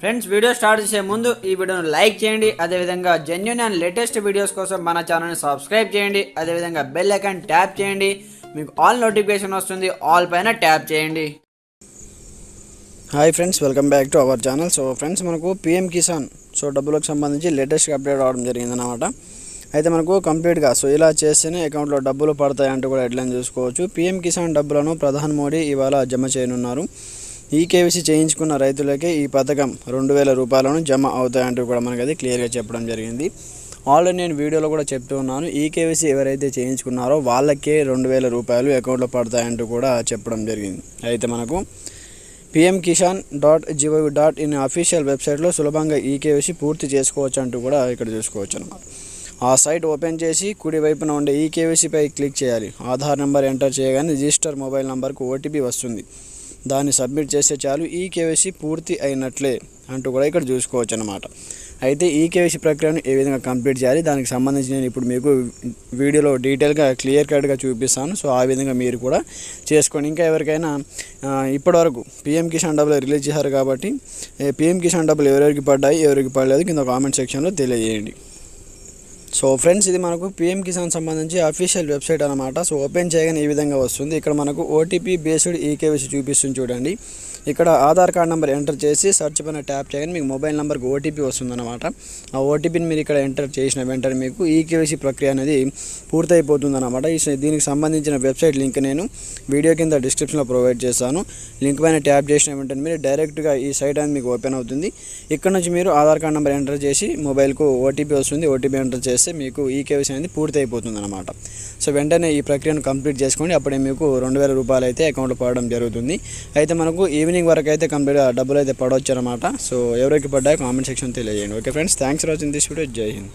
Friends video start చేసే ముందు ఈ వీడియోను లైక్ చేయండి. అదేవిధంగా జెన్యున్ అండ్ లేటెస్ట్ వీడియోస్ కోసం మన ఛానల్ని సబ్స్క్రైబ్ చేయండి. అదేవిధంగా బెల్ ఐకాన్ ట్యాప్ చేయండి. మీకు ఆల్ నోటిఫికేషన్ వస్తుంది. ఆల్ పైన ట్యాప్ చేయండి. Hi friends welcome back to our channel so friends మనకు పిఎం కిసాన్ సో డబ్బులకు సంబంధించి లేటెస్ట్ అప్డేట్ రావడం జరిగిందన్నమాట. అయితే మనకు కంప్లీట్గా సో ఇలా చేస్తేనే అకౌంట్లో డబ్బులు పడతాయంటూ కూడా హెడ్లైన్ చూసుకోవచ్చు. పిఎం కిసాన్ డబ్బులను ప్రధాని మోడీ ఇవాళ జమ చేయనున్నారు. ఈ కేవీసీ చేయించుకున్న రైతులకే ఈ పథకం రెండు వేల రూపాయలను జమ అవుతాయంటూ కూడా మనకి అది క్లియర్గా చెప్పడం జరిగింది. ఆల్రెడీ నేను వీడియోలో కూడా చెప్తూ ఉన్నాను ఈ కేవీసీ ఎవరైతే చేయించుకున్నారో వాళ్ళకే రెండు వేల రూపాయలు అకౌంట్లో పడతాయంటూ కూడా చెప్పడం జరిగింది. అయితే మనకు PM Kisan dot GOV dot in official వెబ్సైట్లో సులభంగా ఈ కేవీసీ పూర్తి చేసుకోవచ్చు అంటూ కూడా ఇక్కడ చూసుకోవచ్చు అనమాట ఆ సైట్ ఓపెన్ చేసి కుడి వైపున ఉండే ఈ కేవీసీపై క్లిక్ చేయాలి. ఆధార్ నెంబర్ ఎంటర్ చేయగానే రిజిస్టర్ మొబైల్ నెంబర్కు ఓటీపీ వస్తుంది. దాన్ని సబ్మిట్ చేస్తే చాలు ఈ కేవైసీ పూర్తి అయినట్లే అంటూ కూడా ఇక్కడ చూసుకోవచ్చు అనమాట అయితే ఈ కేవైసీ ప్రక్రియను ఏ విధంగా కంప్లీట్ చేయాలి దానికి సంబంధించి నేను ఇప్పుడు మీకు వీడియోలో డీటెయిల్గా క్లియర్ కట్గా చూపిస్తాను. సో ఆ విధంగా మీరు కూడా చేసుకోండి. ఇంకా ఎవరికైనా ఇప్పటివరకు పిఎం కిసాన్ డబ్బులు రిలీజ్ చేశారు కాబట్టి పిఎం కిసాన్ డబ్బులు ఎవరెవరికి పడ్డాయి ఎవరికి పడలేదు కింద కామెంట్ సెక్షన్లో తెలియజేయండి. సో ఫ్రెండ్స్ ఇది మనకు పిఎం కిసాన్ సంబంధించి అఫీషియల్ వెబ్సైట్ అనమాట సో ఓపెన్ చేయగానే ఈ విధంగా వస్తుంది. ఇక్కడ మనకు ఓటీపీ బేస్డ్ ఈకేవీసీ చూపిస్తుంది చూడండి. ఇక్కడ ఆధార్ కార్డ్ నెంబర్ ఎంటర్ చేసి సర్చ్ పైన ట్యాప్ చేయగానే మీకు మొబైల్ నెంబర్కి ఓటీపీ వస్తుందన్నమాట. ఆ ఓటీపీని మీరు ఇక్కడ ఎంటర్ చేసిన వెంటనే మీకు ఈకేవైసీ ప్రక్రియ అనేది పూర్తయిపోతుందన్నమాట. ఈ దీనికి సంబంధించిన వెబ్సైట్ లింక్ నేను వీడియో కింద డిస్క్రిప్షన్లో ప్రొవైడ్ చేస్తాను లింక్ పైన ట్యాప్ చేసిన వెంటనే మీరు డైరెక్ట్గా ఈ సైట్ అనేది మీకు ఓపెన్ అవుతుంది. ఇక్కడ నుంచి మీరు ఆధార్ కార్డ్ నెంబర్ ఎంటర్ చేసి మొబైల్కు ఓటీపీ వస్తుంది. ఓటీపీ ఎంటర్ చేస్తే మీకు ఈ కేవైసీ అనేది పూర్తి అనమాట సో వెంటనే ఈ ప్రక్రియను కంప్లీట్ చేసుకోండి. అప్పుడే మీకు రెండు వేల రూపాయలు అయితే అకౌంట్లో పడడం జరుగుతుంది. అయితే మనకు ఈ ఈవినింగ్ వరకు అయితే కంప్లీట్ డబ్బులు అయితే పడవచ్చు అనమాట సో ఎవరికి పడ్డాయో కామెంట్ సెక్షన్ తెలియజేయండి. Okay friends thanks for watching this video జై హింద్.